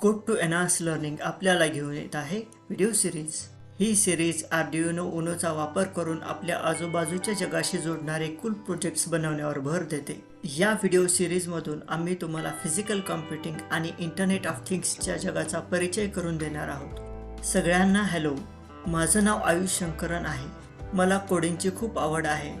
Code to enhance learning आपल्याला घेऊन येत आहे व्हिडिओ सिरीज ही सिरीज आर्डिओनो उनोचा वापर करून आपल्या आजूबाजूच्या जगाशी जोडणारे कुल प्रोजेक्ट्स बनवण्यावर भर देते. या व्हिडिओ सिरीजमधून आम्ही तुम्हाला फिजिकल कॉम्प्युटिंग आणि इंटरनेट ऑफ थिंग्सच्या जगाचा परिचय करून देणार आहोत. सगळ्यांना हॅलो माझं नाव आयुष शंकरन आहे. मला कोडिंगची खूप आवड आहे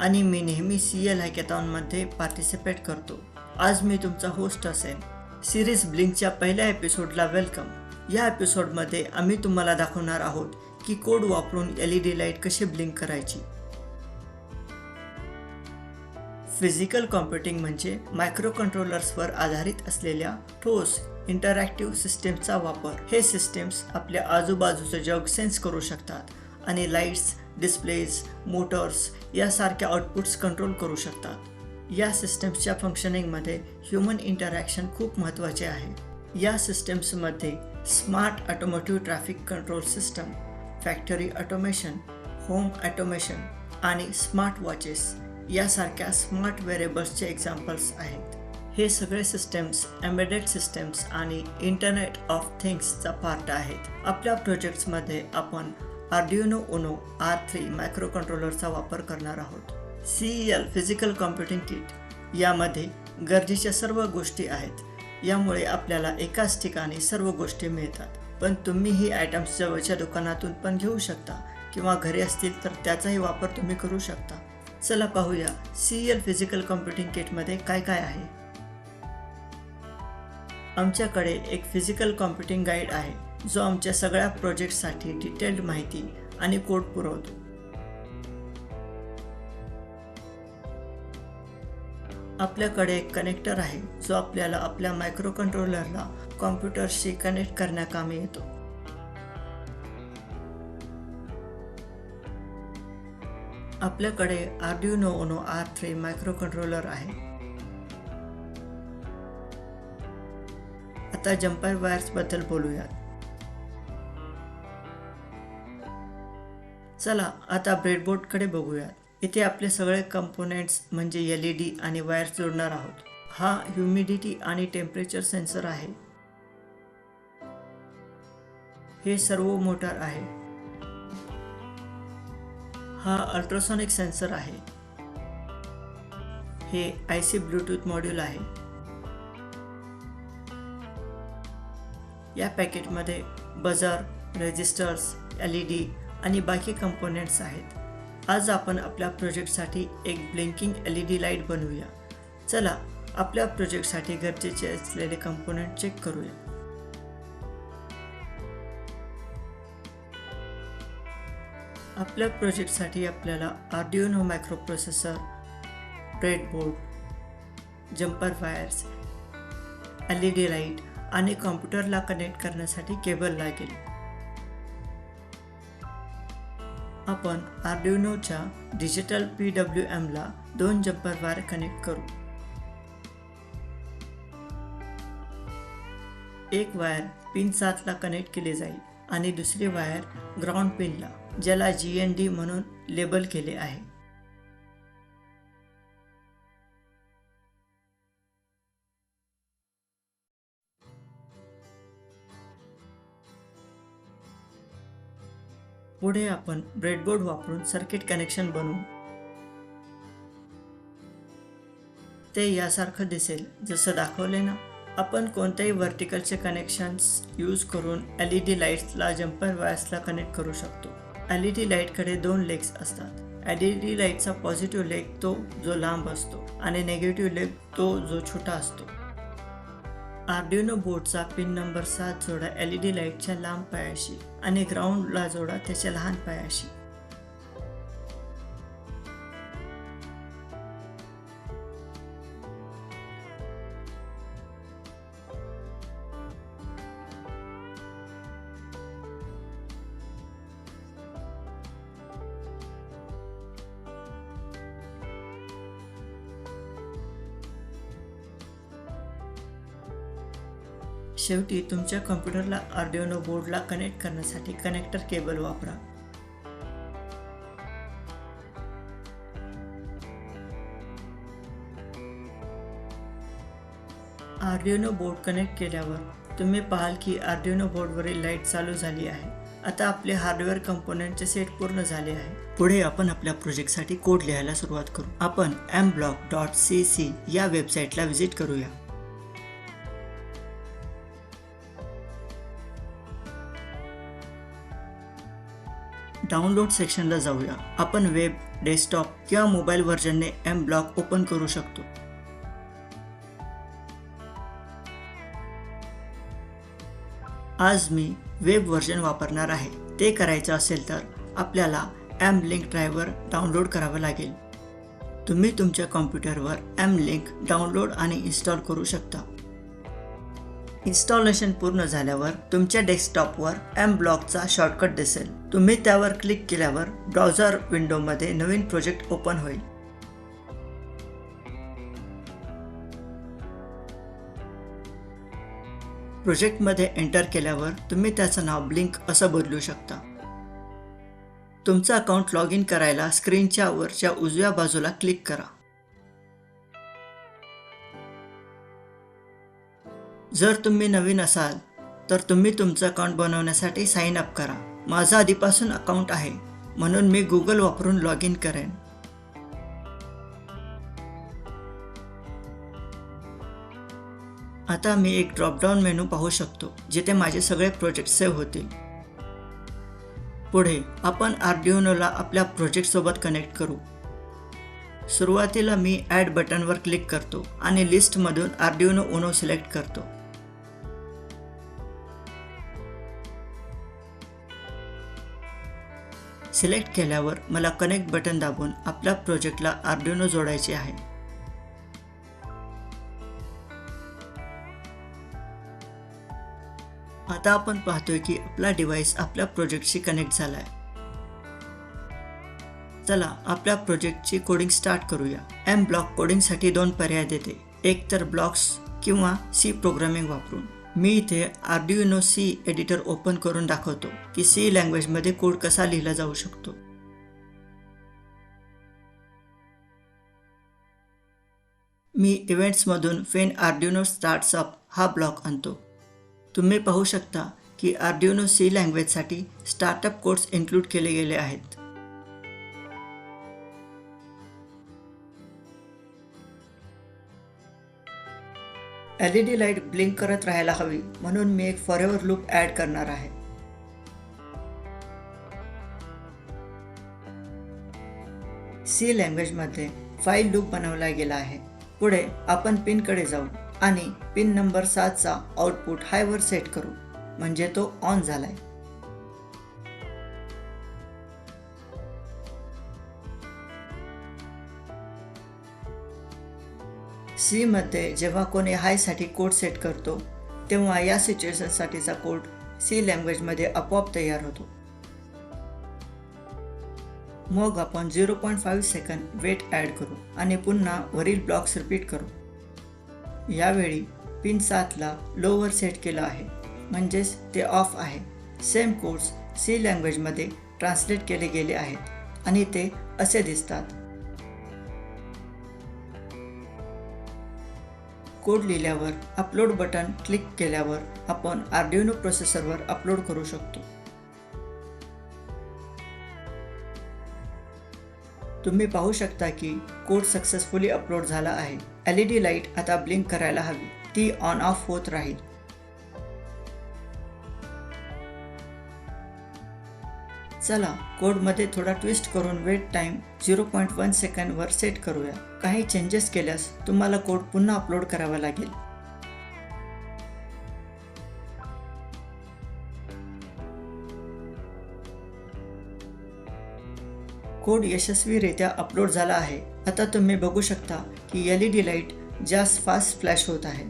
आणि मी नेहमी सी एल हॅकॅथॉनमध्ये पार्टिसिपेट करतो. आज मी तुमचा होस्ट असेन. सिरीज ब्लिंकच्या पहिल्या एपिसोडला वेलकम. या एपिसोडमध्ये आम्ही तुम्हाला दाखवणार आहोत की कोड वापरून एल ई डी लाइट कशी ब्लिंक करायची. फिजिकल कॉम्प्युटिंग म्हणजे मायक्रो कंट्रोलर्सवर आधारित असलेल्या ठोस इंटरॅक्टिव्ह सिस्टीमचा वापर. हे सिस्टीम्स आपल्या आजूबाजूचं जग सेन्स करू शकतात आणि लाईट्स डिस्प्लेज मोटर्स यासारख्या आउटपुट्स कंट्रोल करू शकतात. या सिस्टम्सच्या फंक्शनिंगमध्ये ह्युमन इंटरॅक्शन खूप महत्त्वाचे आहे. या सिस्टम्समध्ये smart automotive traffic control system factory automation home automation आणि स्मार्ट वॉचेस यासारख्या स्मार्ट वेरेबल्सचे एक्झाम्पल्स आहेत. हे सगळे सिस्टम्स एम्बेडेड सिस्टम्स आणि इंटरनेट ऑफ थिंग्सचा पार्ट आहेत. आपल्या प्रोजेक्ट्समध्ये आपण Arduino Uno R three micro कंट्रोलरचा वापर करणार आहोत. C E L physical computing kit यामध्ये गरजेच्या सर्व गोष्टी आहेत. यामुळे आपल्याला एकाच ठिकाणी सर्व गोष्टी मिळतात. पण तुम्ही ही आयटम्स जवळच्या दुकानातून पण घेऊ शकता किंवा घरी असतील तर त्याचाही वापर तुम्ही करू शकता. चला पाहूया सी एल फिजिकल कॉम्प्युटिंग किटमध्ये काय काय आहे. आमच्याकडे एक फिजिकल कॉम्प्युटिंग गाईड आहे जो आमच्या सगळ्या प्रोजेक्टसाठी डिटेल्ड माहिती आणि कोड पुरवतो. आपल्याकडे एक कनेक्टर आहे जो आपल्याला आपल्या मायक्रो कंट्रोलरला कॉम्प्युटरशी कनेक्ट करण्याकामी येतो. आपल्याकडे Arduino Uno R three microcontroller आहे. आता जम्पर वायर्सबद्दल बोलूयात. चला आता ब्रेडबोर्डकडे बघूयात. इथे आपले सगळे कंपोनेंट्स म्हणजे एल ई डी आणि वायर्स जोडणार आहोत. हा ह्युमिडिटी आणि टेम्परेचर सेन्सर आहे. हे सर्व मोटर आहे. हा अल्ट्रासॉनिक सेन्सर आहे. हे आय सी ब्लूटूथ मॉड्यूल आहे. या पॅकेटमध्ये buzzer resistors L E D आणि बाकी कंपोनेंट्स आहेत. आज आपण आपल्या प्रोजेक्टसाठी एक blinking L E D light बनवूया. चला आपल्या प्रोजेक्टसाठी गरजेचे असलेले कंपोनेंट चेक करूया. आपल्या प्रोजेक्टसाठी आपल्याला Arduino micro processor breadboard jumper wires L E D light आणि कॉम्प्युटरला कनेक्ट करण्यासाठी केबल लागेल. आपण आर्डिओनोच्या डिजिटल पी डब्ल्यू एमला दोन जम्पर वायर कनेक्ट करू. एक वायर पिन सातला कनेक्ट केले जाईल आणि दुसरी वायर ग्राउंड पिनला ज्याला जी एन डी म्हणून लेबल केले आहे. पुढे आपण ब्रेडबोर्ड वापरून सर्किट कनेक्शन बनवू. ते यासारखं दिसेल जसं दाखवले ना. आपण कोणत्याही व्हर्टिकलचे कनेक्शन्स यूज करून एल ई डी लाईट्सला जम्पर वायर्सला कनेक्ट करू शकतो. एल ई डी लाईटकडे दोन लेग्स असतात. एल ई डी लाईटचा पॉझिटिव्ह लेग तो जो लांब असतो आणि नेगेटिव्ह लेग तो जो छोटा असतो. आर्डिनो बोर्डचा पिन नंबर सात जोडा एल ई डी लाईटच्या लांब पायाशी आणि ग्राउंडला जोडा त्याच्या लहान पायाशी. शेवटी तुमच्या कॉम्प्युटरला आर्डिओनो बोर्डला कनेक्ट करण्यासाठी कनेक्टर केबल वापरा. आर्डिओनो बोर्ड कनेक्ट केल्यावर तुम्ही पाहाल की आर्डिओनो बोर्डवरील लाइट चालू झाली आहे. आता आपले हार्डवेअर कंपोनेंटचे सेट पूर्ण झाले आहे. पुढे आपण आपल्या प्रोजेक्टसाठी कोड लिहायला सुरुवात करू. आपण M block dot C C या वेबसाईटला व्हिजिट करूया. डाउनलोड सेक्शनला जाऊया. आपण वेब डेस्कटॉप किंवा मोबाईल व्हर्जनने एम ब्लॉक ओपन करू शकतो. आज मी वेब व्हर्जन वापरणार आहे. ते करायचं असेल तर आपल्याला एम लिंक ड्रायव्हर डाउनलोड करावं लागेल. तुम्ही तुमच्या कॉम्प्युटरवर एम लिंक डाउनलोड आणि इन्स्टॉल करू शकता. इन्स्टॉलेशन पूर्ण झाल्यावर तुमच्या डेस्कटॉपवर एम ब्लॉकचा शॉर्टकट दिसेल. तुम्ही त्यावर क्लिक केल्यावर ब्राउझर विंडोमध्ये नवीन प्रोजेक्ट ओपन होईल. प्रोजेक्टमध्ये एंटर केल्यावर तुम्ही त्याचं नाव ब्लिंक असं बदलू शकता. तुमचं अकाउंट लॉग इन करायला स्क्रीनच्या वरच्या उजव्या बाजूला क्लिक करा. जर तुम्ही नवीन असाल तर तुम्ही तुमचं अकाउंट बनवण्यासाठी साइन अप करा. माझं आधीपासून अकाउंट आहे म्हणून मी गुगल वापरून लॉग इन करेन. आता मी एक ड्रॉपडाऊन मेनू पाहू शकतो जिथे माझे सगळे प्रोजेक्ट सेव्ह होतील. पुढे आपण आर्डिओनोला आपल्या प्रोजेक्टसोबत कनेक्ट करू. सुरुवातीला मी ॲड बटनवर क्लिक करतो आणि लिस्टमधून आर्डिओनो ओनो सिलेक्ट करतो. सिलेक्ट केल्यावर मला कनेक्ट बटन दाबून आपल्या प्रोजेक्टला आर्डिनो जोडायचे आहे. आता आपण पाहतोय की आपला डिव्हाइस आपल्या प्रोजेक्टशी कनेक्ट झाला आहे चला आपल्या प्रोजेक्टची कोडिंग स्टार्ट करूया. एम ब्लॉक कोडिंगसाठी दोन पर्याय देते. एक तर ब्लॉक्स किंवा सी प्रोग्रामिंग वापरून. मी इथे आर्डिओनो सी एडिटर ओपन करून दाखवतो की सी लँग्वेजमध्ये कोड कसा लिहिला जाऊ शकतो. मी इव्हेंट्समधून फेन आर्डिओनो स्टार्ट्सअप हा ब्लॉक आणतो. तुम्ही पाहू शकता की आर्डिओनो सी लँग्वेजसाठी स्टार्टअप कोड्स इन्क्लूड केले गेले आहेत. L E D light blink करत राहायला हवी म्हणून मी एक फॉरेवर लूप ॲड करणार आहे. सी लँग्वेजमध्ये फाईल लूप बनवला गेला आहे. पुढे आपण पिनकडे जाऊ आणि पिन नंबर सातचा आउटपुट हायवर सेट करू. म्हणजे तो ऑन झालाय. सीमध्ये जेव्हा कोणी हायसाठी कोड सेट करतो तेव्हा या सिच्युएशनसाठीचा कोड सी लँग्वेजमध्ये आपोआप तयार होतो. मग आपण zero point five second wait add करू आणि पुन्हा वरील ब्लॉक्स रिपीट करू. यावेळी पिन सातला लोवर सेट केलं आहे म्हणजेच ते ऑफ आहे. सेम कोड्स सी लँग्वेजमध्ये ट्रान्सलेट केले गेले आहेत आणि ते असे दिसतात. कोड लिहिल्यावर अपलोड बटन क्लिक केल्यावर आपण आर्डिओनो प्रोसेसरवर अपलोड करू शकतो. तुम्ही पाहू शकता की कोड सक्सेसफुली अपलोड झाला आहे. एल ई डी लाइट आता ब्लिंक करायला हवी. ती ऑन ऑफ होत राहील. चला कोडमध्ये थोडा ट्विस्ट करून wait time zero point one second var set करूया. काही चेंजेस केल्यास तुम्हाला कोड पुन्हा अपलोड करावा लागेल. कोड यशस्वीरित्या अपलोड झाला आहे. आता तुम्ही बघू शकता की एल ई डी लाइट जास्त फास्ट फ्लॅश होत आहे.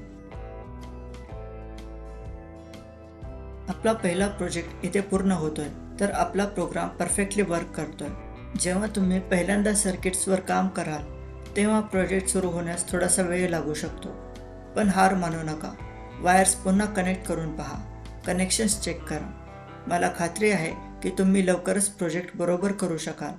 आपला पहिला प्रोजेक्ट इथे पूर्ण होतोय. तर आपला प्रोग्राम परफेक्टली वर्क करतोय. जेव्हा तुम्ही पहिल्यांदा सर्किट्सवर काम कराल तेव्हा प्रोजेक्ट सुरू होण्यास थोडासा वेळ लागू शकतो. पण हार मानू नका. वायर्स पुन्हा कनेक्ट करून पहा. कनेक्शन्स चेक करा. मला खात्री आहे की तुम्ही लवकरच प्रोजेक्ट बरोबर करू शकाल.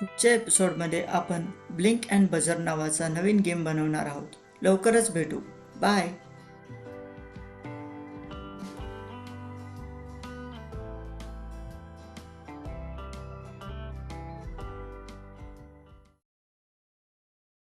पुढच्या एपिसोडमध्ये आपण ब्लिंक अँड बजर नावाचा नवीन गेम बनवणार आहोत. लवकरच भेटू. बाय